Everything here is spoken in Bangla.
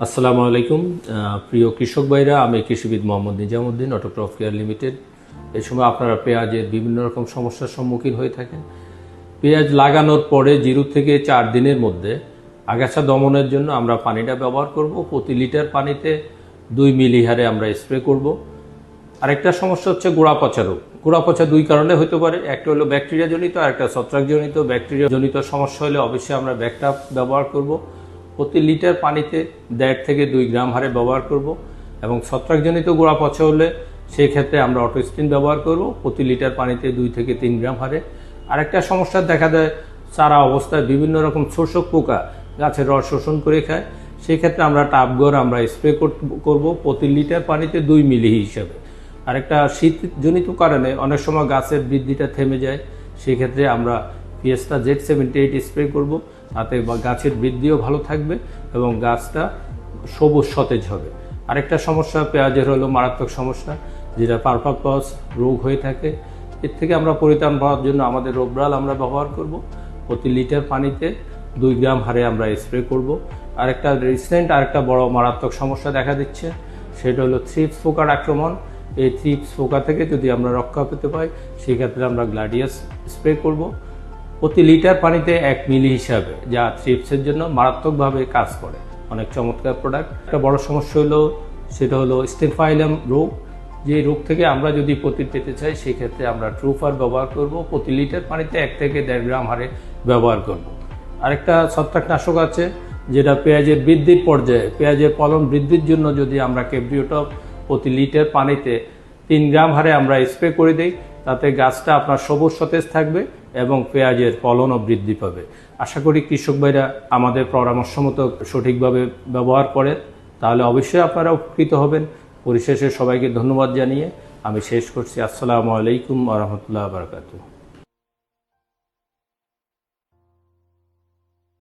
আসসালামু আলাইকুম। প্রিয় কৃষক ভাইরা, আমি কৃষিবিদ Mohammad Nizamuddin Autocrop care limited. এই সময় আপনারা পেঁয়াজের বিভিন্ন রকম সমস্যার সম্মুখীন হয়ে থাকেন। পেঁয়াজ লাগানোর পরে জিরো থেকে চার দিনের মধ্যে আগাছা দমনের জন্য আমরা পানিটা ব্যবহার করব। প্রতি লিটার পানিতে দুই মিলি হারে আমরা স্প্রে করব। আরেকটা সমস্যা হচ্ছে গোড়া পচা রোগ। গোড়া পচা দুই কারণে হতে পারে। একটা হলো ব্যাকটেরিয়া জনিত আর একটা ছত্রাক জনিত ব্যাকটেরিয়া জনিত সমস্যা হলে অবশ্যই আমরা ব্যাকটা ব্যবহার করব। প্রতি লিটার পানিতে দেড় থেকে দুই গ্রাম হারে ব্যবহার করব এবং ছত্রাকজনিত গোড়া পচা হলে সেই ক্ষেত্রে আমরা অটোস্টিন ব্যবহার করব প্রতি লিটার পানিতে দুই থেকে তিন গ্রাম হারে। আরেকটা সমস্যা দেখা দেয়, চারা অবস্থায় বিভিন্ন রকম শোষক পোকা গাছের রস শোষণ করে খায়। সেই ক্ষেত্রে আমরা টাপগড় আমরা স্প্রে করব প্রতি লিটার পানিতে দুই মিলি হিসাবে। আরেকটা শীতজনিত কারণে অনেক সময় গাছের বৃদ্ধিটা থেমে যায়। সেক্ষেত্রে আমরা পিএসটা জেড সেভেন্টি এইট স্প্রে করব। তাতে গাছের বৃদ্ধিও ভালো থাকবে এবং গাছটা সবুজ, সতেজ হবে। আরেকটা সমস্যা, পেঁয়াজের হলো মারাত্মক সমস্যা, যেটা পারপাল পস রোগ হয়ে থাকে। এর থেকে আমরা পরিত্রাণ পাওয়ার জন্য আমাদের রোবরাল আমরা ব্যবহার করব। প্রতি লিটার পানিতে দুই গ্রাম হারে আমরা স্প্রে করব। আরেকটা রিসেন্ট, আরেকটা বড় মারাত্মক সমস্যা দেখা দিচ্ছে, সেটা হলো থ্রিপস পোকার আক্রমণ। এই থ্রিপস পোকা থেকে যদি আমরা রক্ষা পেতে পাই, সেক্ষেত্রে আমরা গ্লাডিয়াস স্প্রে করব। প্রতি লিটার পানিতে এক মিলি হিসাবে, যা থ্রিপসের জন্য মারাত্মকভাবে কাজ করে। অনেক চমৎকার প্রোডাক্ট একটা বড় সমস্যা হলো, সেটা হলো স্টেফাইলাম রোগ। যে রোগ থেকে আমরা যদি প্রতি পেতে চাই, সেক্ষেত্রে আমরা ট্রুফার ব্যবহার করব। প্রতি লিটার পানিতে এক থেকে দেড় গ্রাম হারে ব্যবহার করব। আরেকটা ছত্রাকনাশক আছে, যেটা পেঁয়াজের বৃদ্ধির পর্যায়ে, পেঁয়াজের ফলন বৃদ্ধির জন্য যদি আমরা কেব্রিওটপ প্রতি লিটার পানিতে তিন গ্রাম হারে আমরা স্প্রে করে দিই তাতে গাছটা আপনার সবুজ সতেজ থাকবে এবং পেঁয়াজের ফলনও বৃদ্ধি পাবে। আশা করি কৃষক ভাইরা আমাদের পরামর্শ মতো সঠিকভাবে ব্যবহার করেন। তাহলে অবশ্যই আপনারা উপকৃত হবেন। পরিশেষে সবাইকে ধন্যবাদ জানিয়ে আমি শেষ করছি। আসসালামু আলাইকুম আ রহমতুল্লাহ বারকাতু